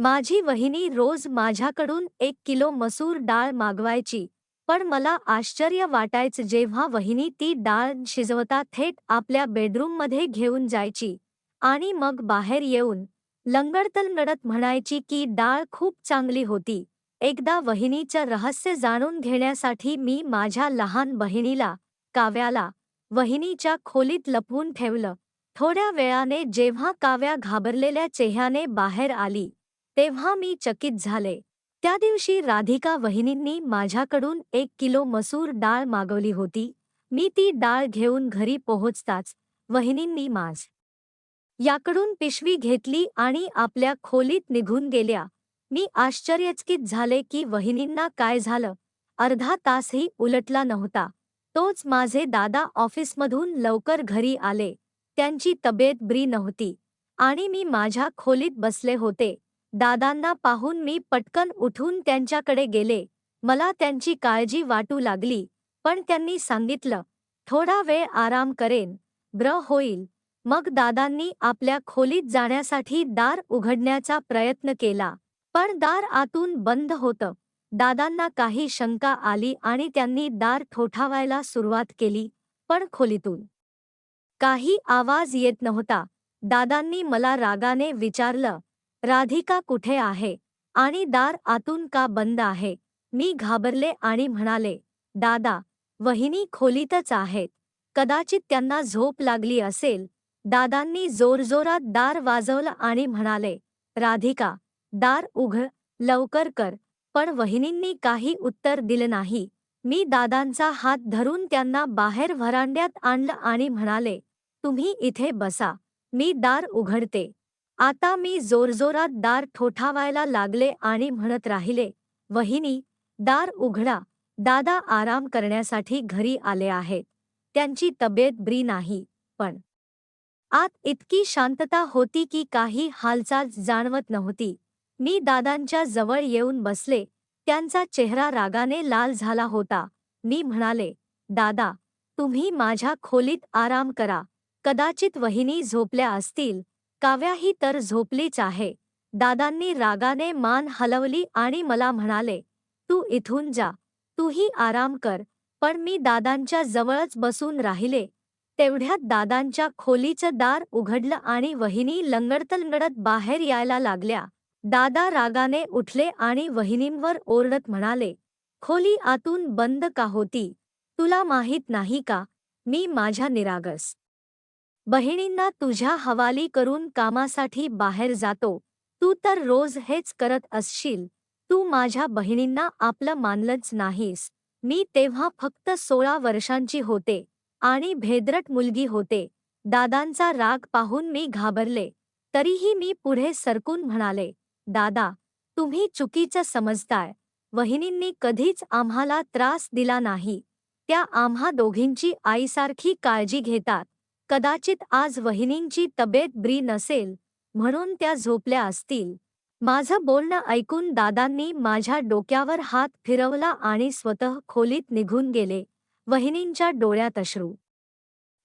माझी वहिनी रोज माझ्याकडून एक किलो मसूर डाळ मागवायची पण मला आश्चर्य वाटायचं जेव्हा वहिनी ती डाळ शिजवता थेट आपल्या बेडरूममध्ये घेऊन जायची आणि मग बाहेर येऊन लंगडतलंगडत म्हणायची की डाळ खूप चांगली होती. एकदा वहिनीचं रहस्य जाणून घेण्यासाठी मी माझ्या लहान बहिणीला काव्याला वहिनीच्या खोलीत लपवून ठेवलं. थोड्या वेळाने जेव्हा काव्या घाबरलेल्या चेह्याने बाहेर आली तेव्हा मी चकित झाले. त्या दिवशी राधिका वहिनींनी माझ्याकडून एक किलो मसूर डाळ मागवली होती. मी ती डाळ घेऊन घरी पोहोचताच वहिनींनी माझ याकडून पिशवी घेतली आणि आपल्या खोलीत निघून गेल्या. मी आश्चर्यचकित झाले की वहिनींना काय झालं? अर्धा तासही उलटला नव्हता. तोच माझे दादा ऑफिसमधून लवकर घरी आले. त्यांची तब्येत ब्री नव्हती आणि मी माझ्या खोलीत बसले होते. दादांना पाहून मी पटकन उठून त्यांच्याकडे गेले. मला त्यांची काळजी वाटू लागली पण त्यांनी सांगितलं थोडा वेळ आराम करेन ब्र होईल. मग दादांनी आपल्या खोलीत जाण्यासाठी दार उघडण्याचा प्रयत्न केला पण दार आतून बंद होतं. दादांना काही शंका आली आणि त्यांनी दार ठोठावायला सुरुवात केली पण खोलीतून काही आवाज येत नव्हता. दादांनी मला रागाने विचारलं राधिका कुठे आहे? आणि दार आतून का बंद आहे? मी घाबरले आणि म्हणाले दादा वहिनी खोलीतच आहेत. कदाचित त्यांना झोप लागली असेल. दादांनी जोरजोरात दार वाजवलं आणि म्हणाले राधिका दार उघ लवकर कर. पण वहिनींनी काही उत्तर दिलं नाही. मी दादांचा हात धरून त्यांना बाहेर व्हरांड्यात आणलं आणि म्हणाले तुम्ही इथे बसा. मी दार उघडते. आता मी जोरजोरात दार ठोठावायला लागले आणि म्हणत राहिले वहिनी दार उघडा. दादा आराम करण्यासाठी घरी आले आहेत. त्यांची तब्येत ब्री नाही पण आत इतकी शांतता होती की काही हालचाल जाणवत नव्हती. मी दादांच्या जवळ येऊन बसले. त्यांचा चेहरा रागाने लाल झाला होता. मी म्हणाले दादा तुम्ही माझ्या खोलीत आराम करा. कदाचित वहिनी झोपल्या असतील. काव्याही तर झोपलीच आहे. दादांनी रागाने मान हलवली आणि मला म्हणाले तू इथून जा. तूही आराम कर. पण मी दादांच्या जवळच बसून राहिले तेवढ्यात दादांच्या खोलीचं दार उघडलं आणि वहिनी लंगडतलंगडत बाहेर यायला लागल्या. दादा रागाने उठले आणि वहिनींवर ओरडत म्हणाले खोली आतून बंद का होती? तुला माहीत नाही का? मी माझ्या निरागस बहिणींना तुझ्या हवाली करून कामासाठी बाहेर जातो. तू तर रोज हेच करत असशील. तू माझ्या बहिणींना आपलं मानलंच नाहीस. मी तेव्हा फक्त सोळा वर्षांची होते आणि भेदरट मुलगी होते. दादांचा राग पाहून मी घाबरले. तरीही मी पुढे सरकून म्हणाले दादा तुम्ही चुकीचं समजताय. वहिनींनी कधीच आम्हाला त्रास दिला नाही. त्या आम्हा दोघींची आईसारखी काळजी घेतात. कदाचित आज वहिनींची तब्येत ब्री नसेल म्हणून त्या झोपल्या असतील. माझं बोलणं ऐकून दादांनी माझ्या डोक्यावर हात फिरवला आणि स्वतः खोलीत निघून गेले वहिनींच्या डोळ्यात अश्रू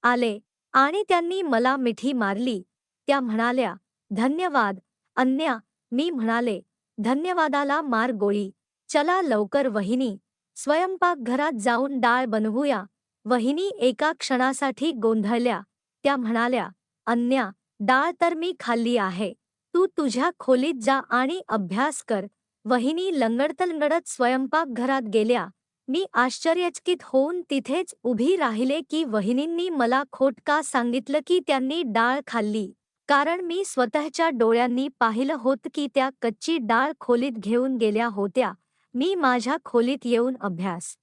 आले आणि त्यांनी मला मिठी मारली. त्या म्हणाल्या धन्यवाद अन्या मी म्हणाले धन्यवादाला मार गोळी. चला लवकर वहिनी स्वयंपाकघरात जाऊन डाळ बनवूया. वहिनी एका क्षणासाठी गोंधळल्या. त्या म्हणाल्या अन्या डाळ तर मी खाल्ली आहे. तू तुझ्या खोलीत जा आणि अभ्यास कर. वहिनी लंगडतलंगडत स्वयंपाकघरात गेल्या. मी आश्चर्यचकित होऊन तिथेच उभी राहिले की वहिनींनी मला खोट का सांगितलं की त्यांनी डाळ खाल्ली. कारण मी स्वतःच्या डोळ्यांनी पाहिलं होतं की त्या कच्ची डाळ खोलीत घेऊन गेल्या होत्या. मी माझ्या खोलीत येऊन अभ्यास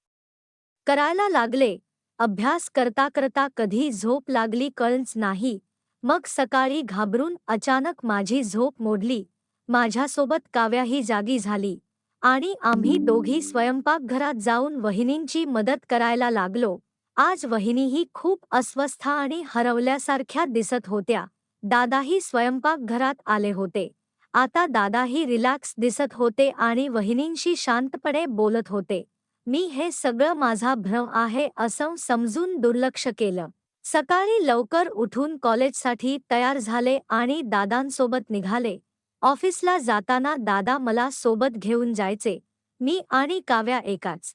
करायला लागले. अभ्यास करता करता कधी झोप लागली कळच नाही. मग सकाळी घाबरून अचानक माझी झोप मोडली. माझ्यासोबत काव्याही जागी झाली. आणि आम्ही दोघी स्वयंपाकघरात जाऊन वहिनींची मदत करायला लागलो. आज वहिनीही खूप अस्वस्थ आणि हरवल्यासारख्या दिसत होत्या. दादाही स्वयंपाकघरात आले होते. आता दादाही रिलॅक्स दिसत होते आणि वहिनींशी शांतपणे बोलत होते. मी हे सगळं माझा भ्रम आहे असं समजून दुर्लक्ष केलं. सकाळी लवकर उठून कॉलेजसाठी तयार झाले आणि दादांसोबत निघाले. ऑफिसला जाताना दादा मला सोबत घेऊन जायचे. मी आणि काव्या एकाच.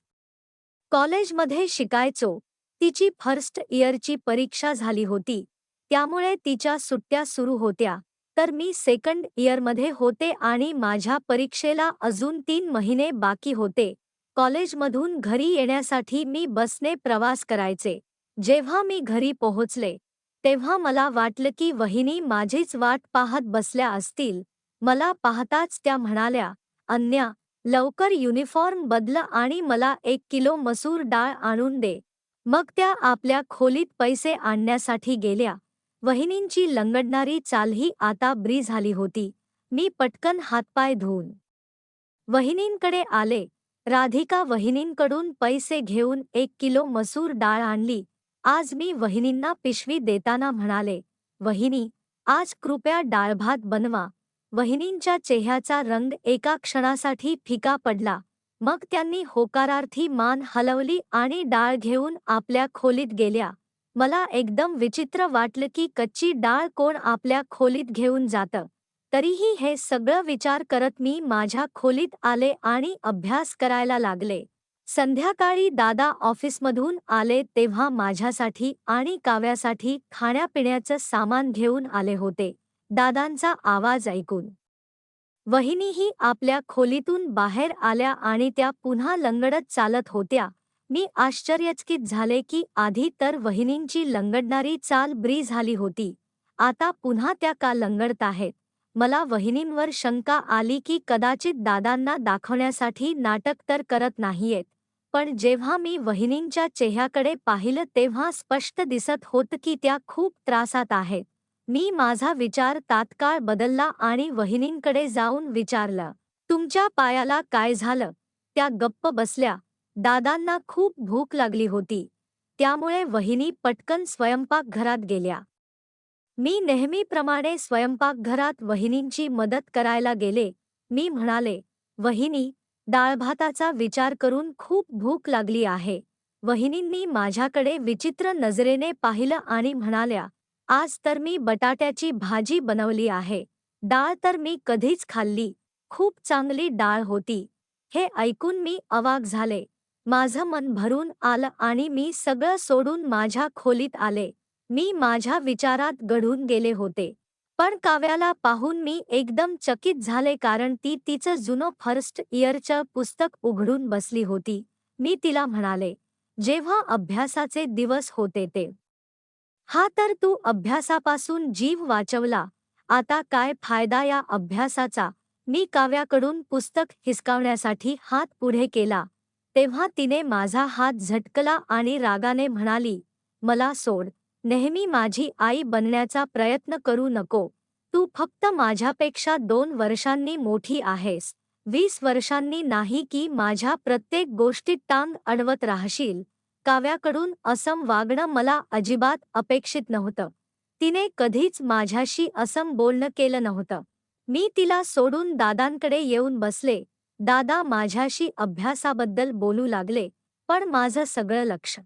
कॉलेजमध्ये शिकायचो. तिची फर्स्ट इयरची परीक्षा झाली होती. त्यामुळे तिच्या सुट्ट्या सुरू होत्या. तर मी सेकंड इयरमध्ये होते आणि माझ्या परीक्षेला अजून तीन महिने बाकी होते. कॉलेजमधून घरी येण्यासाठी मी बसने प्रवास करायचे. जेव्हा मी घरी पोहोचले तेव्हा मला वाटलं की वहिनी माझीच वाट पाहत बसल्या असतील. मला पाहताच त्या म्हणाल्या अन्या लवकर युनिफॉर्म बदल आणि मला एक किलो मसूर डाळ आणून दे. मग त्या आपल्या खोलीत पैसे आणण्यासाठी गेल्या. वहिनींची लंगडणारी चालही आता ब्री झाली होती. मी पटकन हातपाय धुवून वहिनींकडे आले. राधिका वहिनींकडून पैसे घेऊन एक किलो मसूर डाळ आणली. आज मी वहिनींना पिशवी देताना म्हणाले वहिनी आज कृपया डाळभात बनवा. वहिनींच्या चेह्याचा रंग एका क्षणासाठी फिका पडला. मग त्यांनी होकारार्थी मान हलवली आणि डाळ घेऊन आपल्या खोलीत गेल्या. मला एकदम विचित्र वाटलं की कच्ची डाळ कोण आपल्या खोलीत घेऊन जातं. तरीही हे सगळं विचार करत मी माझ्या खोलीत आले आणि अभ्यास करायला लागले. संध्याकाळी दादा ऑफिसमधून आले तेव्हा माझ्यासाठी आणि काव्यासाठी खाण्यापिण्याचं सामान घेऊन आले होते. दादांचा आवाज ऐकून. वहिनीही आपल्या खोलीतून बाहेर आल्या आणि त्या पुन्हा लंगडत चालत होत्या. मी आश्चर्यचकित झाले की आधी तर वहिनींची लंगडणारी चाल ब्री झाली होती. आता पुन्हा त्या का लंगडत आहेत? मला वहिनींवर शंका आली की कदाचित दादांना दाखवण्यासाठी नाटक तर करत नाहीयेत पण जेव्हा मी वहिनींच्या चेहऱ्याकडे पाहिलं तेव्हा स्पष्ट दिसत होतं की त्या खूप त्रासात आहेत. मी माझा विचार तात्काळ बदलला आणि वहिनींकडे जाऊन विचारलं तुमच्या पायाला काय झालं त्या गप्प बसल्या. दादांना खूप भूक लागली होती. त्यामुळे वहिनी पटकन स्वयंपाकघरात गेल्या. मी नेहमीप्रमाणे स्वयंपाकघरात वहिनींची मदत करायला गेले. मी म्हणाले वहिनी डाळभाताचा विचार करून खूप भूक लागली आहे. वहिनींनी माझ्याकडे विचित्र नजरेने पाहिलं आणि म्हणाल्या आज तर मी बटाट्याची भाजी बनवली आहे. डाळ तर मी कधीच खाल्ली. खूप चांगली डाळ होती. हे ऐकून मी अवाक झाले. माझं मन भरून आलं आणि मी सगळं सोडून माझ्या खोलीत आले. मी माझ्या विचारात घडून गेले होते. पण काव्याला पाहून मी एकदम चकित झाले कारण ती तिचं जुनं फर्स्ट इयरचं पुस्तक उघडून बसली होती. मी तिला म्हणाले जेव्हा अभ्यासाचे दिवस होते ते. हा तर तू अभ्यासापासून जीव वाचवला. आता काय फायदा या अभ्यासाचा? मी काव्याकडून पुस्तक हिसकावण्यासाठी हात पुढे केला. तेव्हा तिने माझा हात झटकला आणि रागाने म्हणाली मला सोड. नेहमी माझी आई बनण्याचा प्रयत्न करू नको. तू फक्त माझ्यापेक्षा दोन वर्षांनी मोठी आहेस. वीस वर्षांनी नाही की माझ्या प्रत्येक गोष्टीत टांग अडवत राहशील. काव्याकडून असम वागणं मला अजिबात अपेक्षित नव्हतं. तिने कधीच माझ्याशी असम बोलणं केलं नव्हतं. मी तिला सोडून दादांकडे येऊन बसले. दादा माझ्याशी अभ्यासाबद्दल बोलू लागले पण माझं सगळं लक्ष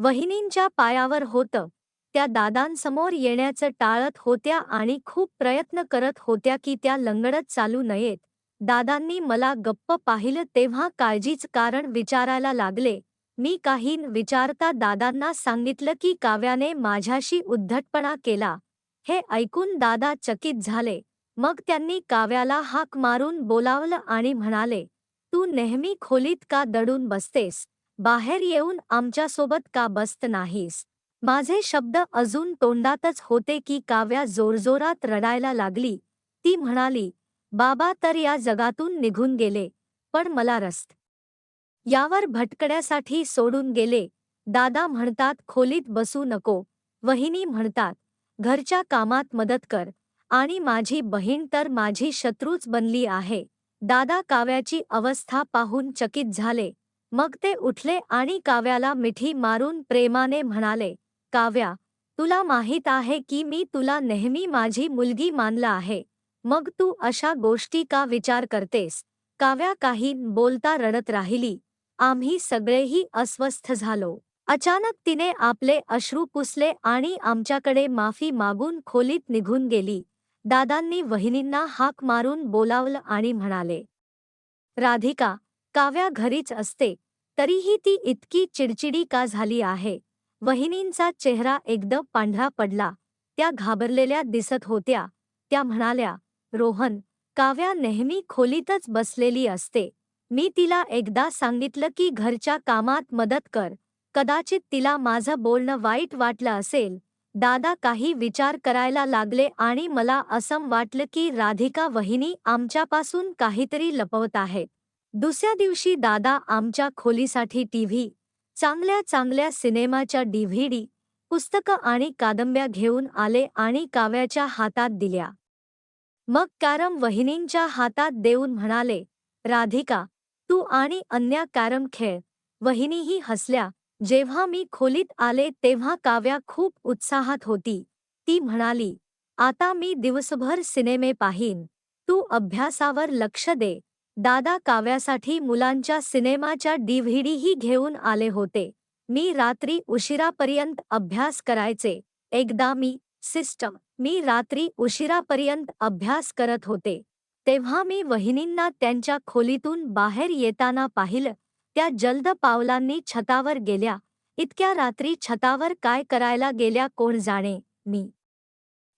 वहिनींच्या पायावर होतं. त्या दादांसमोर येण्याचं टाळत होत्या आणि खूप प्रयत्न करत होत्या की त्या लंगडत चालू नयेत. दादांनी मला गप्प पाहिलं तेव्हा काळजीच कारण विचारायला लागले. मी काही विचारता दादांना सांगितलं की काव्याने माझ्याशी उद्धटपणा केला. हे ऐकून दादा चकित झाले. मग त्यांनी काव्याला हाक मारून बोलावलं आणि म्हणाले तू नेहमी खोलीत का दडून बसतेस? बाहेर येऊन आमच्यासोबत का बसत नाहीस? माझे शब्द अजून तोंडातच होते की काव्या जोरजोरात रडायला लागली. ती म्हणाली बाबा तर या जगातून निघून गेले पण मला रस्त. यावर भटकड्यासाठी सोडून गेले. दादा म्हणतात खोलीत बसू नको. वहिनी म्हणतात घरच्या कामात मदत कर. आणि माझी बहीण तर माझी शत्रूच बनली आहे. दादा काव्याची अवस्था पाहून चकित झाले. मग ते उठले आणि काव्याला मिठी मारून प्रेमाने म्हणाले काव्या तुला माहीत आहे की मी तुला नेहमी माझी मुलगी मानलं आहे. मग तू अशा गोष्टी का विचार करतेस? काव्या काही बोलता रडत राहिली. आम्ही सगळेही अस्वस्थ झालो. अचानक तिने आपले अश्रू पुसले आणि आमच्याकडे माफी मागून खोलीत निघून गेली. दादांनी वहिनींना हाक मारून बोलावलं आणि म्हणाले राधिका काव्या घरीच असते तरीही ती इतकी चिडचिडी का झाली आहे? वहिनींचा चेहरा एकदम पांढरा पडला त्या घाबरलेल्या दिसत होत्या त्या म्हणाल्या रोहन काव्या नेहमी खोलीतच बसलेली असते मी तिला एकदा सांगितलं की घरच्या कामात मदत कर कदाचित तिला माझं बोलणं वाईट वाटलं असेल दादा काही विचार करायला लागले आणि मला असं वाटलं की राधिका वहिनी आमच्यापासून काहीतरी लपवत आहेत दुसऱ्या दिवशी दादा आमच्या खोलीसाठी टीव्ही चांगल्या चांगल्या सिनेमाच्या डीव्हीडी पुस्तकं आणि कादंब्या घेऊन आले आणि काव्याच्या हातात दिल्या. मग कॅरम वहिनींच्या हातात देऊन म्हणाले राधिका तू आणि अन्या कॅरम खेळ. वहिनीही हसल्या. जेव्हा मी खोलीत आले तेव्हा काव्या खूप उत्साहात होती. ती म्हणाली आता मी दिवसभर सिनेमे पाहीन. तू अभ्यासावर लक्ष दे. दादा काव्यासाठी मुलांच्या सिनेमाच्या डीव्हीडीही घेऊन आले होते. मी रात्री उशिरापर्यंत अभ्यास करायचे. एकदा मी सिस्टम मी रात्री उशिरापर्यंत अभ्यास करत होते. तेव्हा मी वहिनींना त्यांच्या खोलीतून बाहेर येताना पाहिलं. त्या जलद पावलांनी छतावर गेल्या. इतक्या रात्री छतावर काय करायला गेल्या कोण जाणे? मी.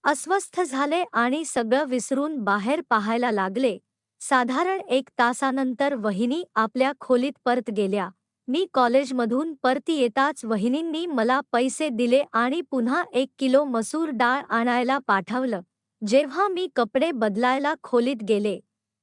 अस्वस्थ झाले आणि सगळं विसरून बाहेर पाहायला लागले. साधारण एक तासानंतर वहिनी आपल्या खोलीत परत गेल्या. मी कॉलेजमधून परती येताच वहिनींनी मला पैसे दिले आणि पुन्हा एक किलो मसूर डाळ आणायला पाठवलं. जेव्हा मी कपडे बदलायला खोलीत गेले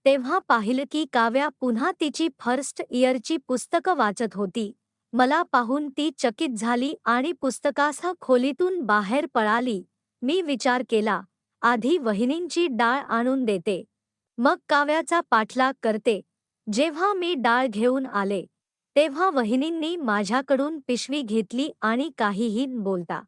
तेव्हा पाहिलं की काव्या पुन्हा तिची फर्स्ट इयरची पुस्तकं वाचत होती. मला पाहून ती चकित झाली आणि पुस्तकासह खोलीतून बाहेर पळाली. मी विचार केला आधी वहिनींची डाळ आणून देते. मग काव्याचा पाठलाग करते. जेव्हा मी डाळ घेऊन आले तेव्हा वहिनींनी माझ्याकडून पिशवी घेतली आणि काहीही बोलता.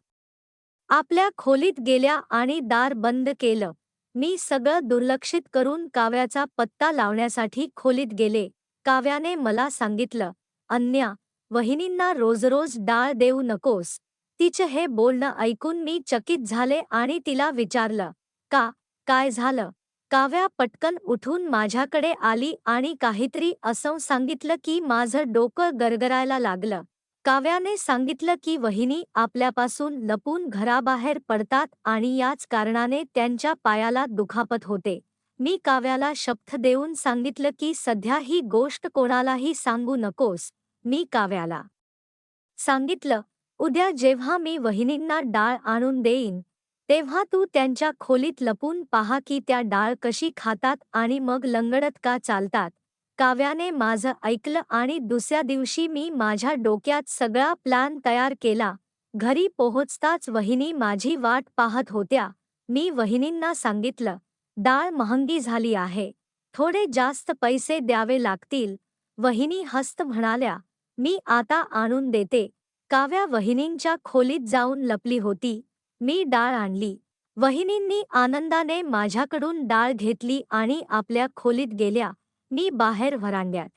आपल्या खोलीत गेल्या आणि दार बंद केलं. मी सगळं दुर्लक्षित करून काव्याचा पत्ता लावण्यासाठी खोलीत गेले. काव्याने मला सांगितलं अन्या वहिनींना रोजरोज डाळ देऊ नकोस. तिचं हे बोलणं ऐकून मी चकित झाले आणि तिला विचारलं का काय झालं? काव्या पटकन उठून माझ्याकडे आली आणि काहीतरी असं सांगितलं की माझं डोकं गरगरायला लागलं. काव्याने सांगितलं की वहिनी आपल्यापासून लपून घराबाहेर पडतात आणि याच कारणाने त्यांच्या पायाला दुखापत होते. मी काव्याला शब्द देऊन सांगितलं की सध्या ही गोष्ट कोणालाही सांगू नकोस मी काव्याला सांगितलं. उद्या जेव्हा मी वहिनींना डाळ आणून देईन तेव्हा तू त्यांच्या खोलीत लपून पहा की त्या डाळ कशी खातात आणि मग लंगडत का चालतात. काव्याने माझं ऐकलं आणि दुसऱ्या दिवशी मी माझ्या डोक्यात सगळा प्लॅन तयार केला. घरी पोहोचताच वहिनी माझी वाट पाहत होत्या. मी वहिनींना सांगितलं डाळ महंगी झाली आहे. थोडे जास्त पैसे द्यावे लागतील. वहिनी हस्त म्हणाल्या मी आता आणून देते. काव्या वहिनींच्या खोलीत जाऊन लपली होती. मी डाळ आणली. वहिनींनी आनंदाने माझ्याकडून डाळ घेतली आणि आपल्या खोलीत गेल्या. मी बाहेर व्हरांड्यात.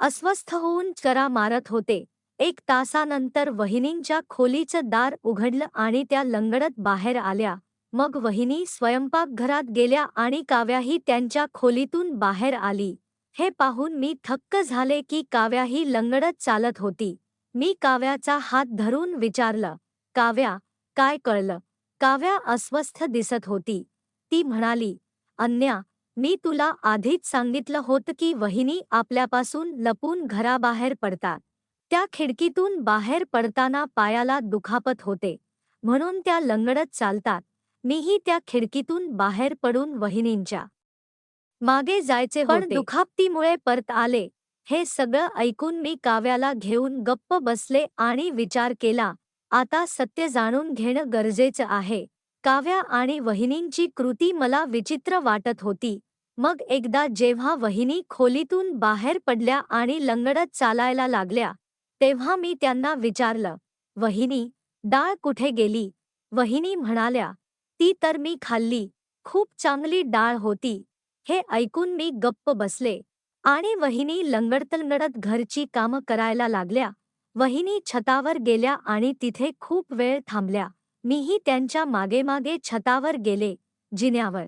अस्वस्थ होऊन चरा मारत होते. एक तासानंतर वहिनींच्या खोलीचं दार उघडलं आणि त्या लंगडत बाहेर आल्या. मग वहिनी स्वयंपाकघरात गेल्या आणि काव्याही त्यांच्या खोलीतून बाहेर आली. हे पाहून मी थक्क झाले की काव्याही लंगडत चालत होती. मी काव्याचा हात धरून विचारलं काव्या काय कळलं? काव्या अस्वस्थ दिसत होती. ती म्हणाली अन्या मी तुला आधीच सांगितलं होतं की वहिनी आपल्यापासून लपून घराबाहेर पडतात. त्या खिडकीतून बाहेर पडताना पायाला दुखापत होते. म्हणून त्या लंगडत चालतात. मीही त्या खिडकीतून बाहेर पडून वहिनींच्या मागे जायचे पण दुखापतीमुळे परत आले. हे सगळं ऐकून मी काव्याला घेऊन गप्प बसले आणि विचार केला आता सत्य जाणून घेणं गरजेचं आहे. काव्या आणि वहिनींची कृती मला विचित्र वाटत होती. मग एकदा जेव्हा वहिनी खोलीतून बाहेर पडल्या आणि लंगडत चालायला लागल्या तेव्हा मी त्यांना विचारलं वहिनी डाळ कुठे गेली? वहिनी म्हणाल्या ती तर मी खाल्ली खूप चांगली डाळ होती. हे ऐकून मी गप्प बसले आणि वहिनी लंगडतलंगडत घरची कामं करायला लागल्या. वहिनी छतावर गेल्या आणि तिथे खूप वेळ थांबल्या. मीही त्यांच्या मागेमागे छतावर गेले जिन्यावर.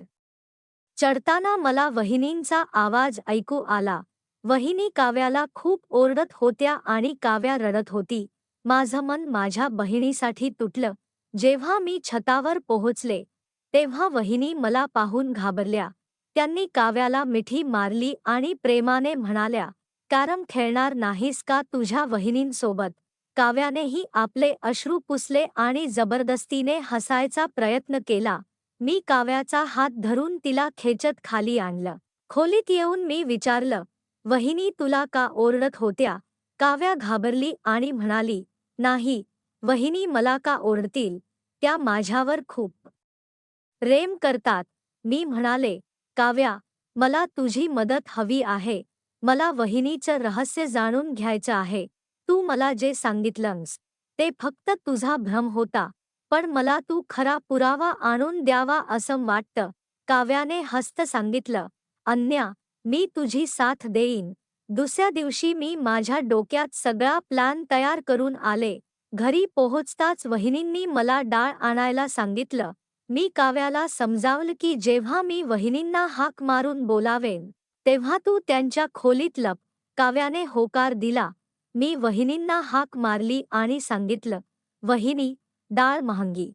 चढताना मला वहिनींचा आवाज ऐकू आला. वहिनी काव्याला खूप ओरडत होत्या आणि काव्या रडत होती. माझं मन माझ्या बहिणीसाठी तुटलं. जेव्हा मी छतावर पोहोचले तेव्हा वहिनी मला पाहून घाबरल्या. त्यांनी काव्याला मिठी मारली आणि प्रेमाने म्हणाल्या कॅरम खेळणार नाहीस का तुझ्या वहिनींसोबत? काव्यानेही आपले अश्रू पुसले आणि जबरदस्तीने हसायचा प्रयत्न केला. मी काव्याचा हात धरून तिला खेचत खाली आणलं. खोलीत येऊन मी विचारलं वहिनी तुला का ओरडत होत्या काव्या घाबरली आणि म्हणाली नाही वहिनी मला का ओरडतील? त्या माझ्यावर खूप रेम करतात मी म्हणाले काव्या मला तुझी मदत हवी आहे. मला वहिनीचं रहस्य जाणून घ्यायचं आहे. तू मला जे सांगितलंस ते फक्त तुझा भ्रम होता पण मला तू खरा पुरावा आणून द्यावा असं वाटतं. काव्याने हस्त सांगितलं अन्या मी तुझी साथ देईन. दुसऱ्या दिवशी मी माझ्या डोक्यात सगळा प्लॅन तयार करून आले. घरी पोहोचताच वहिनींनी मला डाळ आणायला सांगितलं. मी काव्याला समजावलं की जेव्हा मी वहिनींना हाक मारून बोलावेन तेव्हा तू त्यांच्या खोलीत लप काव्याने होकार दिला. मी वहिनींना हाक मारली आणि सांगितलं वहिनी डाळ महांगी.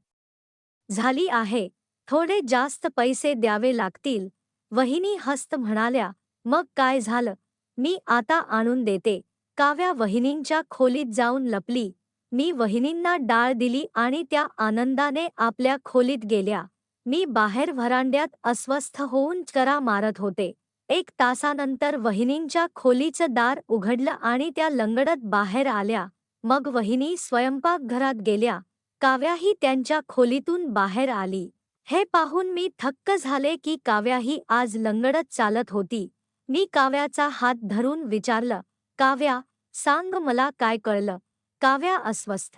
झाली आहे. थोडे जास्त पैसे द्यावे लागतील. वहिनी हस्त म्हणाल्या मग काय झालं? मी आता आणून देते. काव्या वहिनींच्या खोलीत जाऊन लपली. मी वहिनींना डाळ दिली आणि त्या आनंदाने आपल्या खोलीत गेल्या. मी बाहेर व्हरांड्यात अस्वस्थ होऊन चरा मारत होते. एक तासानंतर वहिनींच्या खोलीचं दार उघडलं आणि त्या लंगडत बाहेर आल्या. मग वहिनी स्वयंपाकघरात गेल्या. काव्याही त्यांच्या खोलीतून बाहेर आली. हे पाहून मी थक्क झाले की काव्याही आज लंगडत चालत होती मी काव्याचा हात धरून विचारलं. काव्या सांग मला काय कळलं? काव्या अस्वस्थ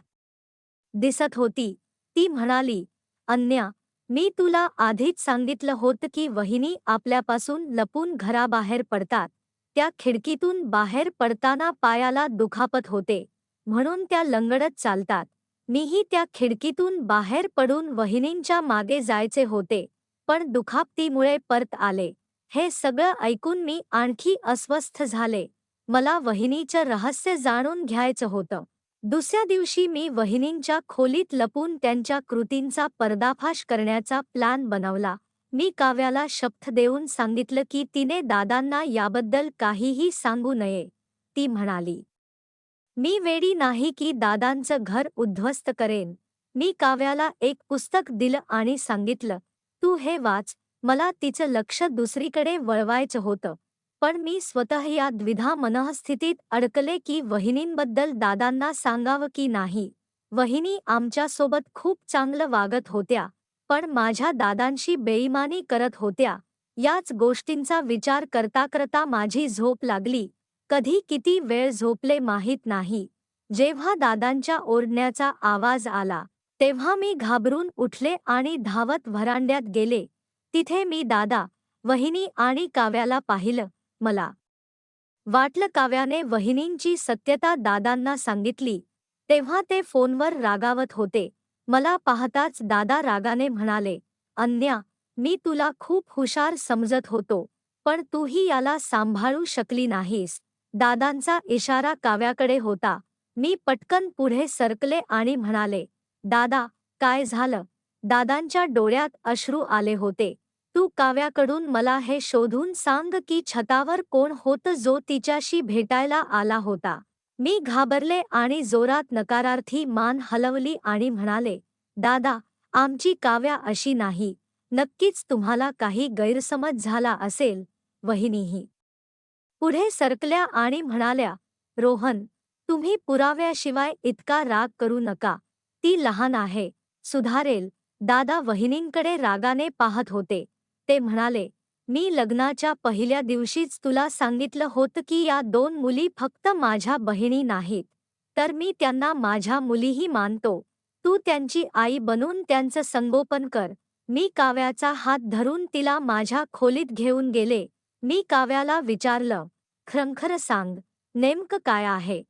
दिसत होती. ती म्हणाली अन्या मी तुला आधीच सांगितलं होतं की वहिनी आपल्यापासून लपून घराबाहेर पडतात. त्या खिडकीतून बाहेर पडताना पायाला दुखापत होते. म्हणून त्या लंगडत चालतात. मीही त्या खिडकीतून बाहेर पडून वहिनींच्या मागे जायचे होते पण दुखापतीमुळे परत आले. हे सगळं ऐकून मी आणखी अस्वस्थ झाले. मला वहिनीचं रहस्य जाणून घ्यायचं होतं. दुसऱ्या दिवशी मी वहिनींच्या खोलीत लपून त्यांच्या कृतींचा पर्दाफाश करण्याचा प्लॅन बनवला. मी काव्याला शब्द देऊन सांगितलं की तिने दादांना याबद्दल काहीही सांगू नये. ती म्हणाली मी वेडी नाही की दादांचं घर उद्ध्वस्त करेन. मी काव्याला एक पुस्तक दिलं आणि सांगितलं तू हे वाच मला तिचं लक्ष दुसरीकडे वळवायचं होतं. पण मी स्वतः या द्विधा मनःस्थितीत अडकले की वहिनींबद्दल दादांना सांगावं की नाही. वहिनी आमच्यासोबत खूप चांगलं वागत होत्या पण माझ्या दादांशी बेईमानी करत होत्या. याच गोष्टींचा विचार करता करता माझी झोप लागली. कधी किती वेळ झोपले माहीत नाही. जेव्हा दादांच्या ओरडण्याचा आवाज आला तेव्हा मी घाबरून उठले आणि धावत व्हरांड्यात गेले. तिथे मी दादा वहिनी आणि काव्याला पाहिलं. मला. वाटलं काव्याने वहिनींची सत्यता दादांना सांगितली तेव्हा ते फोनवर रागावत होते. मला पाहताच दादा रागाने म्हणाले अन्या मी तुला खूप हुशार समजत होतो पण तूही याला सांभाळू शकली नाहीस. दादांचा इशारा काव्याकडे होता. मी पटकन पुढे सरकले आणि म्हणाले दादा काय झालं दादांच्या डोळ्यात अश्रू आले होते. तू काव्याकडून मला हे शोधून सांग की छतावर कोण होतं जो तिच्याशी भेटायला आला होता. मी घाबरले आणि जोरात नकारार्थी मान हलवली आणि म्हणाले दादा आमची काव्या अशी नाही. नक्कीच तुम्हाला काही गैरसमज झाला असेल वहिनीही पुढे सरकल्या आणि म्हणाल्या रोहन तुम्ही पुराव्याशिवाय इतका राग करू नका. ती लहान आहे. सुधारेल. दादा वहिनींकडे रागाने पाहत होते. ते म्हणाले मी लग्नाच्या पहिल्या दिवशीच तुला सांगितलं होतं की या दोन मुली फक्त माझ्या बहिणी नाहीत. तर मी त्यांना माझ्या मुलीही मानतो. तू त्यांची आई बनून त्यांचं संगोपन कर. मी काव्याचा हात धरून तिला माझ्या खोलीत घेऊन गेले. मी काव्याला विचारलं खरंखर सांग नेमकं काय आहे?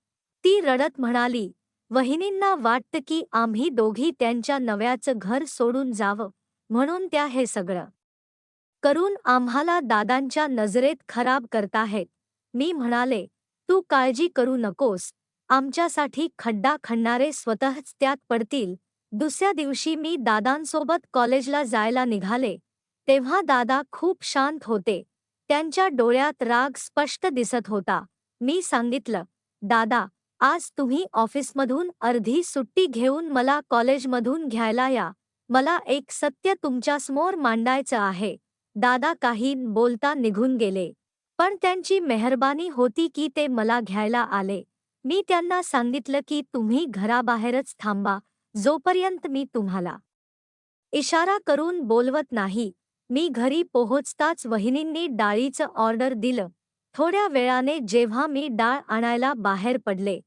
ती रडत म्हणाली वहिनींना वाटतं की आम्ही दोघी त्यांच्या नव्याचं घर सोडून जावं. म्हणून त्या हे सगळं करून आम्हाला दादांच्या नजरेत खराब करताहेत. मी म्हणाले तू काळजी करू नकोस. आमच्यासाठी खड्डा खणणारे स्वतःच त्यात पडतील. दुसऱ्या दिवशी मी दादांसोबत कॉलेजला जायला निघाले. तेव्हा दादा खूप शांत होते. त्यांच्या डोळ्यात राग स्पष्ट दिसत होता. मी सांगितलं दादा आज तुम्ही ऑफिसमधून अर्धी सुट्टी घेऊन मला कॉलेजमधून घ्यायला या. मला एक सत्य तुमच्यासमोर मांडायचं आहे. दादा काही बोलता निघून गेले. पण त्यांची मेहरबानी होती की ते मला घ्यायला आले. मी त्यांना सांगितलं की तुम्ही घराबाहेरच थांबा जोपर्यंत मी तुम्हाला इशारा करून बोलवत नाही. मी घरी पोहोचताच वहिनींनी डाळीचं ऑर्डर दिलं. थोड्या वेळाने जेव्हा मी डाळ आणायला बाहेर पडले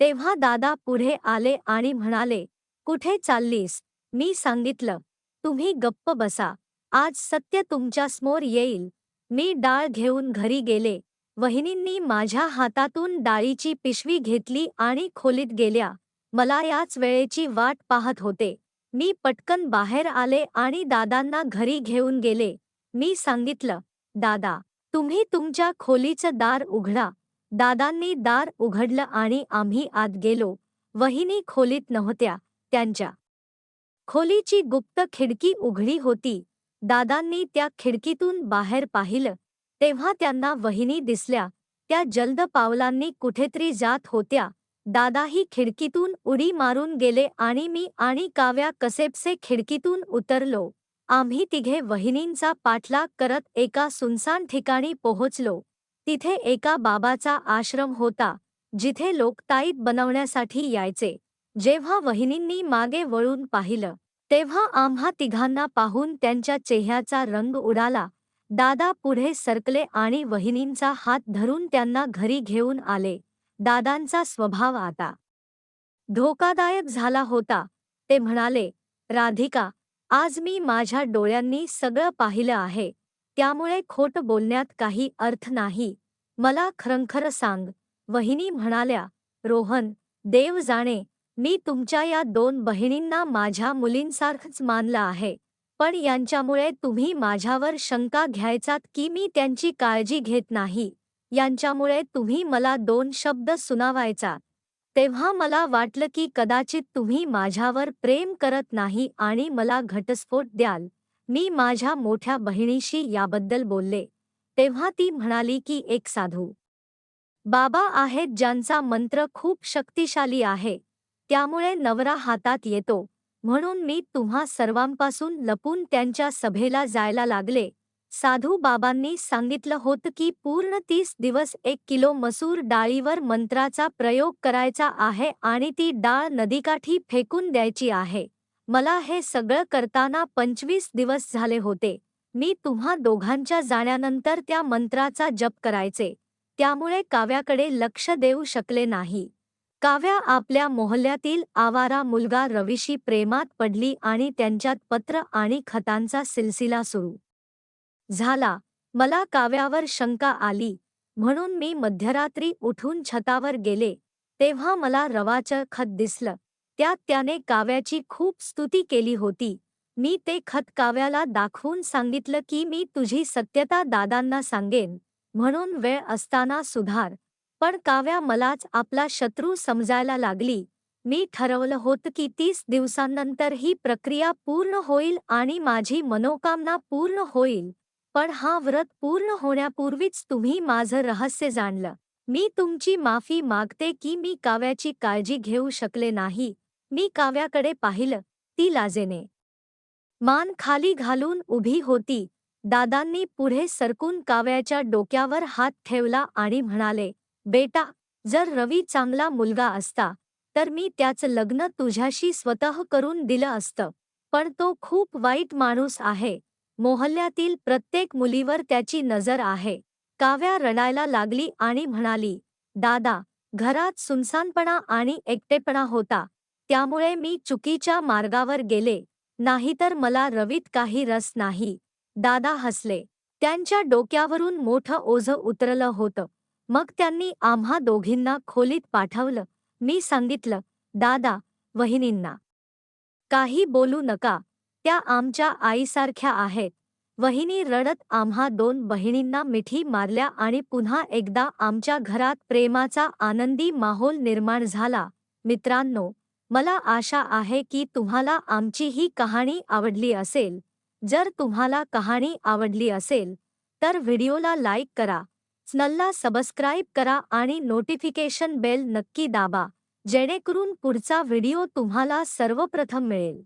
तेव्हा दादा पुढे आले आणि म्हणाले कुठे चाललीस? मी सांगितलं तुम्ही गप्प बसा. आज सत्य तुमच्यासमोर येईल. मी डाळ घेऊन घरी गेले. वहिनींनी माझ्या हातातून डाळीची पिशवी घेतली आणि खोलीत गेल्या. मला याच वेळेची वाट पाहत होते. मी पटकन बाहेर आले आणि दादांना घरी घेऊन गेले. मी सांगितलं दादा तुम्ही तुमच्या खोलीचं दार उघडा. दादांनी दार उघडलं आणि आम्ही आत गेलो. वहिनी खोलीत नव्हत्या त्यांच्या. खोलीची गुप्त खिडकी उघडी होती. दादांनी त्या खिडकीतून बाहेर पाहिलं तेव्हा त्यांना वहिनी दिसल्या. त्या जलद पावलांनी कुठेतरी जात होत्या. दादाही खिडकीतून उडी मारून गेले आणि मी आणि काव्या कसेबसे खिडकीतून उतरलो. आम्ही तिघे वहिनींचा पाठलाग करत एका सुनसान ठिकाणी पोहोचलो. तिथे एका बाबाचा आश्रम होता जिथे लोक ताईत बनवण्यासाठी यायचे. जेव्हा वहिनींनी मागे वळून पाहिलं तेव्हा आम्हा तिघांना पाहून त्यांच्या चेहऱ्याचा रंग उडाला. दादा पुढे सरकले आणि वहिनींचा हात धरून त्यांना घरी घेऊन आले. दादांचा स्वभाव आता धोकादायक झाला होता. ते म्हणाले राधिका आज मी माझ्या डोळ्यांनी सगळं पाहिलं आहे. त्यामुळे खोट बोलण्यात काही अर्थ नाही. मला खरंखर सांग. वहिनी म्हणाल्या रोहन देव जाणे. मी तुमच्या या दोन बहिणींना माझ्या मुलींसारखंच मानलं आहे. पण यांच्यामुळे तुम्ही माझ्यावर शंका घ्यायचात की मी त्यांची काळजी घेत नाही. यांच्यामुळे तुम्ही मला दोन शब्द सुनावायचा. तेव्हा मला वाटलं की कदाचित तुम्ही माझ्यावर प्रेम करत नाही आणि मला घटस्फोट द्याल. मी माझ्या मोठ्या बहिणीशी याबद्दल बोलले. तेव्हा ती म्हणाली की एक साधू. बाबा आहेत ज्यांचा मंत्र खूप शक्तिशाली आहे. त्यामुळे नवरा हातात येतो. म्हणून मी तुम्हा सर्वांपासून लपून त्यांच्या सभेला जायला लागले. साधू बाबांनी सांगितलं होतं की पूर्ण तीस दिवस एक किलो मसूर डाळीवर मंत्राचा प्रयोग करायचा आहे आणि ती डाळ नदीकाठी फेकून द्यायची आहे. मला हे सगळं करताना पंचवीस दिवस झाले होते. मी तुम्हा दोघांच्या जाण्यानंतर त्या मंत्राचा जप करायचे. त्यामुळे काव्याकडे लक्ष देऊ शकले नाही. काव्या आपल्या मोहल्ल्यातील आवारा मुलगा रवीशी प्रेमात पडली आणि त्यांच्यात पत्र आणि खतांचा सिलसिला सुरू. झाला मला काव्यावर शंका आली म्हणून मी मध्यरात्री उठून छतावर गेले तेव्हा मला रवाचं खत दिसलं त्यात त्याने काव्याची खूप स्तुती केली होती मी ते खत काव्याला दाखवून सांगितलं की मी तुझी सत्यता दादांना सांगेन म्हणून वेळ असताना सुधार पण काव्या मलाच आपला शत्रू समजायला लागली. मी ठरवलं होतं की तीस दिवसांनंतर ही प्रक्रिया पूर्ण होईल आणि माझी मनोकामना पूर्ण होईल. पण हा व्रत पूर्ण होण्यापूर्वीच तुम्ही माझं रहस्य जाणलं. मी तुमची माफी मागते की मी काव्याची काळजी घेऊ शकले नाही. मी काव्याकडे पाहिलं ती लाजेने. मान खाली घालून उभी होती. दादांनी पुढे सरकून काव्याच्या डोक्यावर हात ठेवला आणि म्हणाले बेटा जर रवी चांगला मुलगा असता तर मी त्याचं लग्न तुझ्याशी स्वतः करून दिलं असतं. पण तो खूप वाईट माणूस आहे. मोहल्ल्यातील प्रत्येक मुलीवर त्याची नजर आहे. काव्या रडायला लागली आणि म्हणाली दादा घरात सुनसानपणा आणि एकटेपणा होता. त्यामुळे मी चुकीच्या मार्गावर गेले. नाहीतर मला रवीत काही रस नाही. दादा हसले. त्यांच्या डोक्यावरून मोठं ओझं उतरलं होतं. मग त्यांनी आम्हा दोघींना खोलीत पाठवलं. मी सांगितलं दादा वहिनींना. काही बोलू नका. त्या आमच्या आईसारख्या आहेत. वहिनी रडत आम्हा दोन बहिणींना मिठी मारल्या आणि पुन्हा एकदा आमच्या घरात प्रेमाचा आनंदी माहोल निर्माण झाला. मित्रांनो मला आशा आहे की तुम्हाला आमची ही कहाणी आवडली असेल. जर तुम्हाला कहाणी आवडली असेल तर व्हिडिओला लाईक करा. चॅनलला सबस्क्राईब करा आणि नोटिफिकेशन बेल नक्की दाबा जेणेकरून पुढचा व्हिडिओ तुम्हाला सर्वप्रथम मिळेल.